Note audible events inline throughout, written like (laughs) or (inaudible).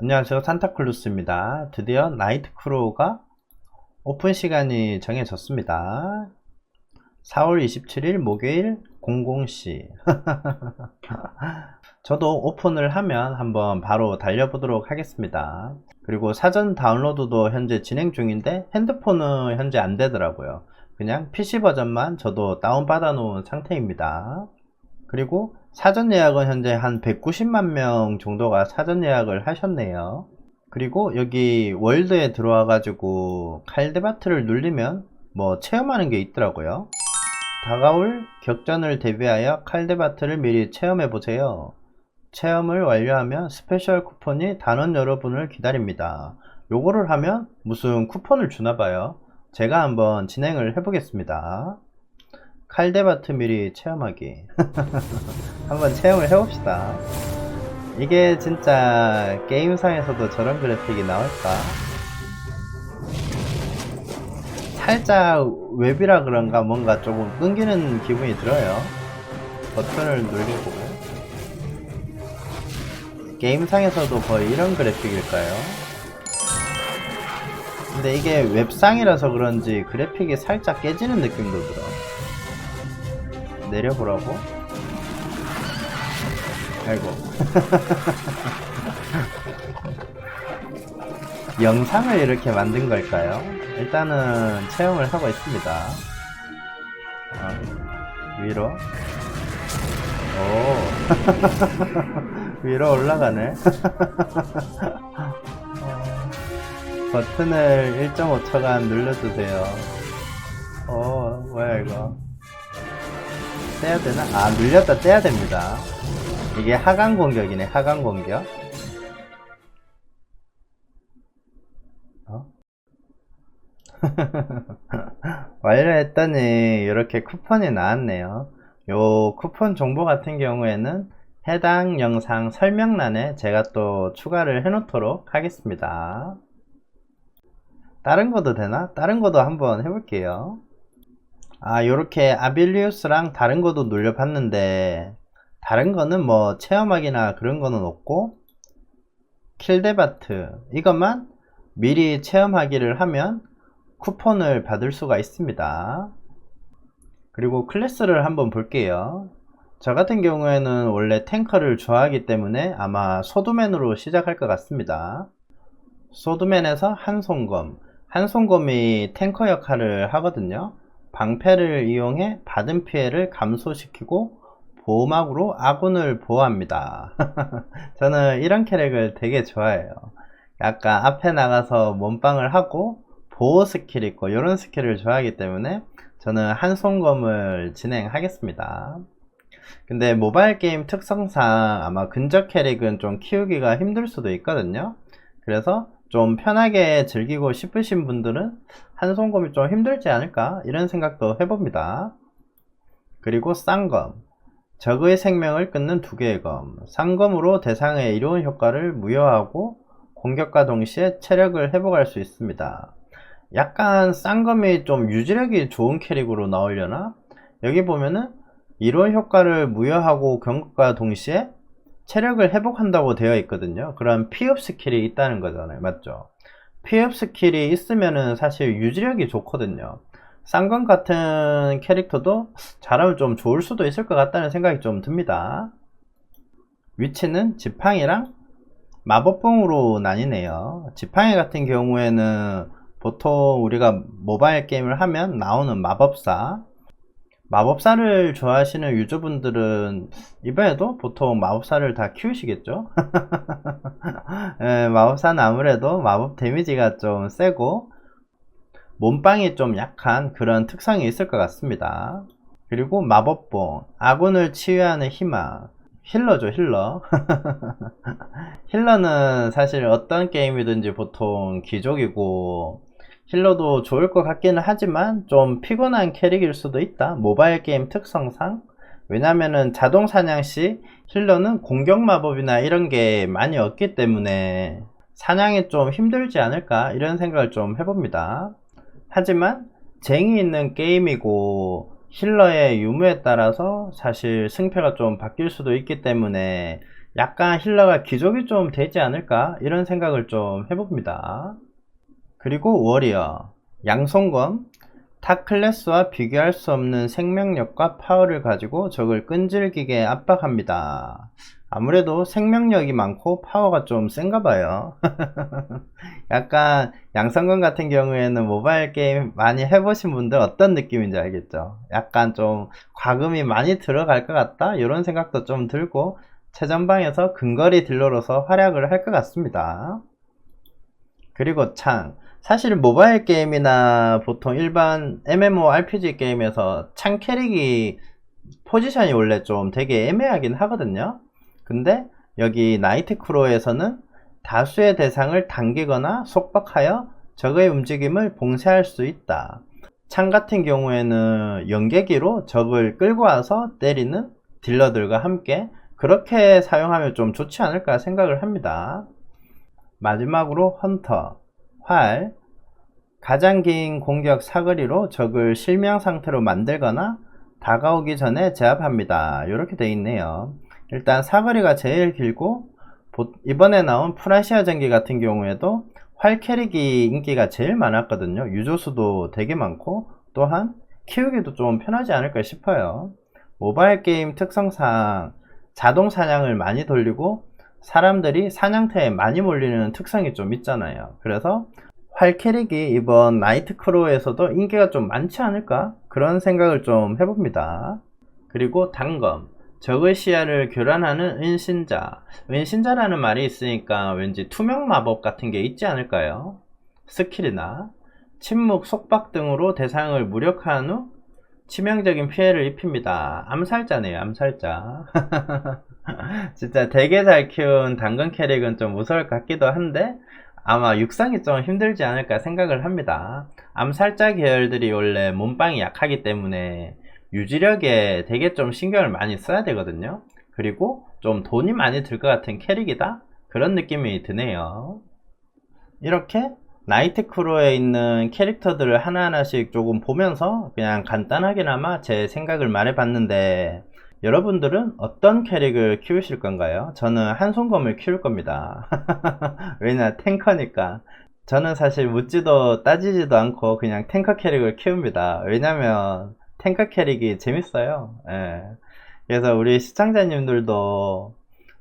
안녕하세요. 산타클루스입니다. 드디어 나이트 크로우가 오픈 시간이 정해졌습니다. 4월 27일 목요일 00시. (laughs) 저도 오픈을 하면 한번 바로 달려보도록 하겠습니다. 그리고 사전 다운로드도 현재 진행 중인데 핸드폰은 현재 안 되더라고요. 그냥 PC 버전만 저도 다운받아 놓은 상태입니다. 그리고 사전 예약은 현재 한 190만 명 정도가 사전 예약을 하셨네요. 그리고 여기 월드에 들어와 가지고 칼데바트를 누르면 뭐 체험하는 게 있더라고요. 다가올 격전을 대비하여 칼데바트를 미리 체험해 보세요. 체험을 완료하면 스페셜 쿠폰이 단원 여러분을 기다립니다. 요거를 하면 무슨 쿠폰을 주나 봐요. 제가 한번 진행을 해 보겠습니다. 칼데바트 미리 체험하기. (laughs) 한번 체험을 해봅시다. 이게 진짜 게임상에서도 저런 그래픽이 나올까? 살짝 웹이라 그런가 뭔가 조금 끊기는 기분이 들어요. 버튼을 누르고. 게임상에서도 거의 이런 그래픽일까요? 근데 이게 웹상이라서 그런지 그래픽이 살짝 깨지는 느낌도 들어 내려보라고? 아이고. (laughs) 영상을 이렇게 만든 걸까요? 일단은 체험을 하고 있습니다. 어, 위로. 오. (laughs) 위로 올라가네. 어, (laughs) 버튼을 1.5초간 눌러주세요. 오 뭐야 이거 떼야 되나? 아 눌렸다 떼야 됩니다 이게 하강 공격이네 하강 공격 어? (laughs) 완료했더니 이렇게 쿠폰이 나왔네요 요 쿠폰 정보 같은 경우에는 해당 영상 설명란에 제가 또 추가를 해 놓도록 하겠습니다 다른 것도 되나? 다른 것도 한번 해볼게요 아 요렇게 아빌리우스랑 다른 것도 눌려봤는데 다른 거는 뭐 체험하기나 그런 거는 없고 킬데바트 이것만 미리 체험하기를 하면 쿠폰을 받을 수가 있습니다. 그리고 클래스를 한번 볼게요. 저 같은 경우에는 원래 탱커를 좋아하기 때문에 아마 소드맨으로 시작할 것 같습니다. 소드맨에서 한손검 한손검이 탱커 역할을 하거든요 방패를 이용해 받은 피해를 감소시키고 보호막으로 아군을 보호합니다. (laughs) 저는 이런 캐릭을 되게 좋아해요. 약간 앞에 나가서 몸빵을 하고 보호 스킬 있고 이런 스킬을 좋아하기 때문에 저는 한손검을 진행하겠습니다. 근데 모바일 게임 특성상 아마 근접 캐릭은 좀 키우기가 힘들 수도 있거든요. 그래서 좀 편하게 즐기고 싶으신 분들은 한손검이 좀 힘들지 않을까 이런 생각도 해봅니다. 그리고 쌍검 적의 생명을 끊는 두 개의 검 쌍검으로 대상의 이로운 효과를 무효하고 공격과 동시에 체력을 회복할 수 있습니다. 약간 쌍검이 좀 유지력이 좋은 캐릭으로 나오려나? 여기 보면은 이로운 효과를 무효하고 공격과 동시에 체력을 회복한다고 되어 있거든요. 그런 피업 스킬이 있다는 거잖아요. 맞죠? 피업 스킬이 있으면은 사실 유지력이 좋거든요. 쌍검 같은 캐릭터도 잘하면 좀 좋을 수도 있을 것 같다는 생각이 좀 듭니다. 위치는 지팡이랑 마법봉으로 나뉘네요. 지팡이 같은 경우에는 보통 우리가 모바일 게임을 하면 나오는 마법사 마법사를 좋아하시는 유저분들은 이번에도 보통 마법사를 다 키우시겠죠? (laughs) 예, 마법사는 아무래도 마법 데미지가 좀 세고 몸빵이 좀 약한 그런 특성이 있을 것 같습니다. 그리고 마법봉, 아군을 치유하는 희망, 힐러죠 힐러 (laughs) 힐러는 사실 어떤 게임이든지 보통 귀족이고 힐러도 좋을 것 같기는 하지만 좀 피곤한 캐릭일 수도 있다. 모바일 게임 특성상. 왜냐면은 자동 사냥 시 힐러는 공격 마법이나 이런 게 많이 없기 때문에 사냥이 좀 힘들지 않을까 이런 생각을 좀 해봅니다. 하지만 쟁이 있는 게임이고 힐러의 유무에 따라서 사실 승패가 좀 바뀔 수도 있기 때문에 약간 힐러가 귀족이 좀 되지 않을까 이런 생각을 좀 해봅니다. 그리고 워리어, 양손검, 타 클래스와 비교할 수 없는 생명력과 파워를 가지고 적을 끈질기게 압박합니다. 아무래도 생명력이 많고 파워가 좀 센가 봐요. (laughs) 약간 양성건 같은 경우에는 모바일 게임 많이 해보신 분들 어떤 느낌인지 알겠죠? 약간 좀 과금이 많이 들어갈 것 같다? 이런 생각도 좀 들고 최전방에서 근거리 딜러로서 활약을 할 것 같습니다. 그리고 창. 사실 모바일 게임이나 보통 일반 MMORPG 게임에서 창 캐릭이 포지션이 원래 좀 되게 애매하긴 하거든요. 근데 여기 나이트 크로에서는 다수의 대상을 당기거나 속박하여 적의 움직임을 봉쇄할 수 있다. 창 같은 경우에는 연계기로 적을 끌고 와서 때리는 딜러들과 함께 그렇게 사용하면 좀 좋지 않을까 생각을 합니다. 마지막으로 헌터, 활, 가장 긴 공격 사거리로 적을 실명 상태로 만들거나 다가오기 전에 제압합니다. 이렇게 되어 있네요. 일단 사거리가 제일 길고 보- 이번에 나온 프라시아 전기 같은 경우에도 활 캐릭이 인기가 제일 많았거든요. 유저수도 되게 많고 또한 키우기도 좀 편하지 않을까 싶어요. 모바일 게임 특성상 자동 사냥을 많이 돌리고 사람들이 사냥터에 많이 몰리는 특성이 좀 있잖아요. 그래서 활 캐릭이 이번 나이트 크로에서도 인기가 좀 많지 않을까? 그런 생각을 좀 해봅니다. 그리고 단검. 적의 시야를 교란하는 은신자. 은신자라는 말이 있으니까 왠지 투명 마법 같은 게 있지 않을까요? 스킬이나 침묵, 속박 등으로 대상을 무력화한 후 치명적인 피해를 입힙니다. 암살자네요, 암살자. (laughs) 진짜 되게 잘 키운 당근 캐릭은 좀 무서울 것 같기도 한데 아마 육상이 좀 힘들지 않을까 생각을 합니다. 암살자 계열들이 원래 몸빵이 약하기 때문에 유지력에 되게 좀 신경을 많이 써야 되거든요. 그리고 좀 돈이 많이 들 것 같은 캐릭이다? 그런 느낌이 드네요. 이렇게 나이트 크루에 있는 캐릭터들을 하나하나씩 조금 보면서 그냥 간단하게나마 제 생각을 말해봤는데 여러분들은 어떤 캐릭을 키우실 건가요? 저는 한손검을 키울 겁니다. (laughs) 왜냐 탱커니까 저는 사실 묻지도 따지지도 않고 그냥 탱커 캐릭을 키웁니다. 왜냐면 탱커 캐릭이 재밌어요. 예. 그래서 우리 시청자님들도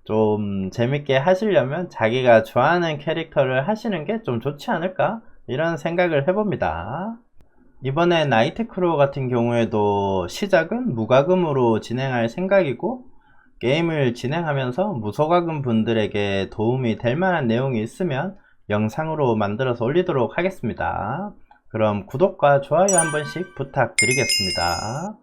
좀 재밌게 하시려면 자기가 좋아하는 캐릭터를 하시는 게 좀 좋지 않을까? 이런 생각을 해봅니다. 이번에 나이트 크로우 같은 경우에도 시작은 무과금으로 진행할 생각이고 게임을 진행하면서 무소과금 분들에게 도움이 될 만한 내용이 있으면 영상으로 만들어서 올리도록 하겠습니다. 그럼 구독과 좋아요 한 번씩 부탁드리겠습니다.